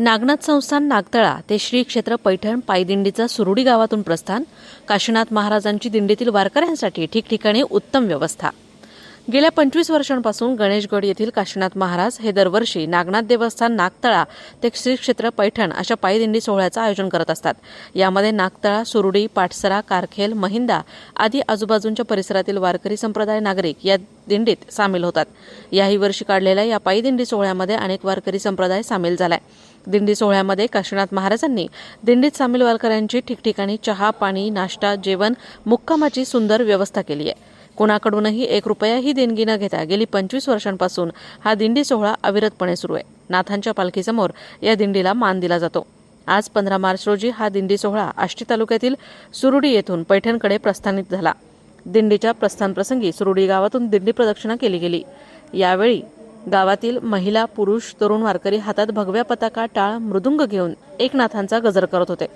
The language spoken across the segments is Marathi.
नागनाथ संस्थान नागतळा ते श्री क्षेत्र पैठण पायदिंडीचा सुरुडी गावातून प्रस्थान. काशीनाथ महाराजांची दिंडीतील वारकऱ्यांसाठी ठिकठिकाणी उत्तम व्यवस्था. गेल्या पंचवीस वर्षांपासून गणेशगड येथील काशीनाथ महाराज हे दरवर्षी नागनाथ देवस्थान नागतळा ते श्री क्षेत्र पैठण अशा पायदिंडी सोहळ्याचं आयोजन करत असतात. यामध्ये नागतळा सुरुडी पाटसरा कारखेल महिंदा आदी आजूबाजूंच्या परिसरातील वारकरी संप्रदाय नागरिक या दिंडीत सामील होतात. याही वर्षी काढलेल्या या पायदिंडी सोहळ्यामध्ये अनेक वारकरी संप्रदाय सामील झालाय. दिंडी सोहळ्यामध्ये काशीनाथ महाराजांनी दिंडीत सामील वारकऱ्यांची ठिकठिकाणी चहा पाणी नाश्ता जेवण मुक्कामाची सुंदर व्यवस्था केली आहे. कोणाकडूनही एक रुपयाही देणगी न घेता गेली पंचवीस वर्षांपासून हा दिंडी सोहळा अविरतपणे सुरू आहे. नाथांच्या पालखीसमोर या दिंडीला मान दिला जातो. आज पंधरा मार्च रोजी हा दिंडी सोहळा आष्टी तालुक्यातील सुरुडी येथून पैठणकडे प्रस्थानित झाला. दिंडीच्या प्रस्थानप्रसंगी सुरुडी गावातून दिंडी प्रदक्षिणा केली गेली. यावेळी गावातील महिला पुरुष तरुण वारकरी हातात भगव्या पताका टाळ मृदुंग घेऊन एकनाथांचा गजर करत होते.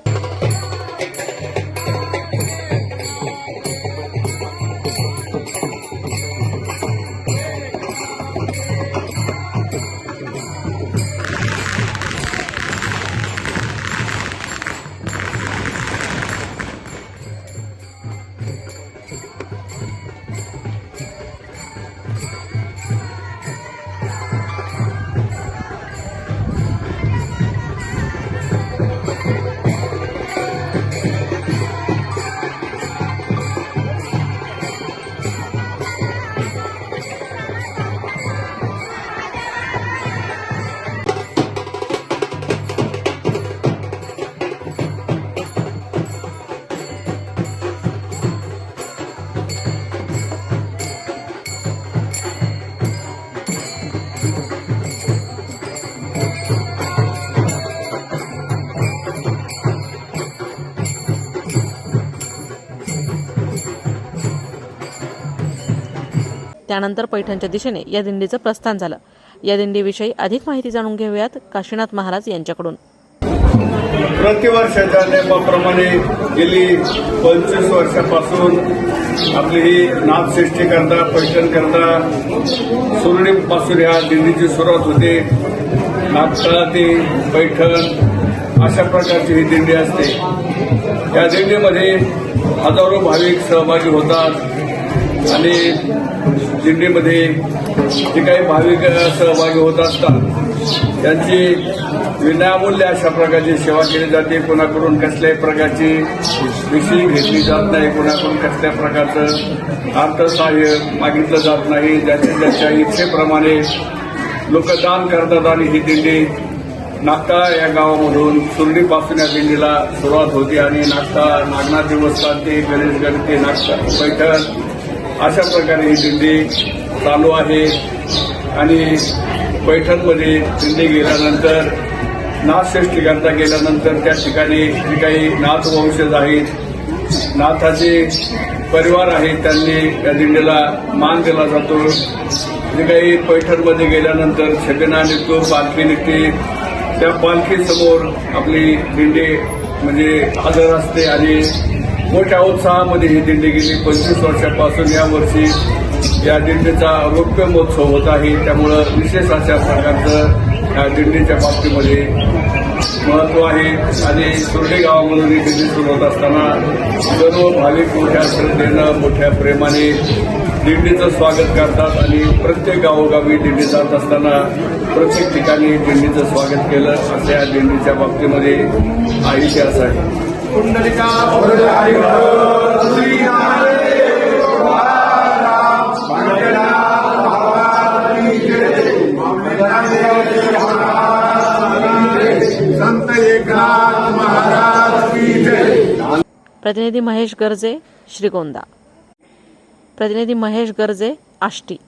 त्यानंतर पैठणच्या दिशेने या दिंडीचं प्रस्थान झालं. या दिंडीविषयी अधिक माहिती जाणून घेऊयात काशीनाथ महाराज यांच्याकडून. प्रतिवर्षाच्या नियमाप्रमाणे गेली पंचवीस वर्षापासून आपली ही नाथसृष्टी करता पैठण करता सुरळीपासून ह्या दिंडीची सुरुवात होते. नागतळाती पैठण अशा प्रकारची ही दिंडी असते. या दिंडीमध्ये हजारो भाविक सहभागी होतात. आणि दिंडीमध्ये जे काही भाविक सहभागी होत असतात त्यांची विनामूल्य अशा प्रकारची सेवा केली जाते. कोणाकडून कसल्याही प्रकारची विषय घेतली जात नाही कोणाकडून कसल्या प्रकारचं अर्थसहाय्य मागितलं जात नाही. ज्याच्या ज्याच्या इच्छेप्रमाणे लोक दान करतात आणि ही दिंडी नागता या गावामधून सुरडीपासून या दिंडीला सुरुवात होती आणि नागता नागनाथ देवस्थान ते गणेशगड ते नागता पैठण अशा प्रकारे ही दिंडी चालू आहे. आणि पैठणमध्ये दिंडी गेल्यानंतर नाथश्रेष्ठी करता गेल्यानंतर त्या ठिकाणी जे काही नाथ वंशज आहेत नाथाचे परिवार आहेत त्यांनी या दिंडीला मान दिला जातो. जे काही पैठणमध्ये गेल्यानंतर छगना निघतो पालखी निघते. त्या पालखीसमोर आपली दिंडी म्हणजे हजर असते आणि मोठ्या उत्साहामध्ये ही दिंडी गेली. पंचवीस वर्षापासून यावर्षी या दिंडीचा रौप्य महोत्सव होत आहे. त्यामुळं विशेष अशा प्रकारचं या दिंडीच्या बाबतीमध्ये महत्त्व आहे. आणि सुर्डे गावामधून ही दिंडी सुरू होत असताना सर्व भाविक मोठ्या श्रद्धेनं मोठ्या प्रेमाने दिंडीचं स्वागत करतात आणि प्रत्येक गावोगावी दिंडी जात असताना प्रत्येक ठिकाणी दिंडीचं स्वागत केलं. असं या दिंडीच्या बाबतीमध्ये हा इतिहास आहे. कुंडलिका संत एकनाथ महाराज प्रतिनिधी महेश गर्जे श्रीगोंदा. प्रतिनिधी महेश गर्जे आष्टी.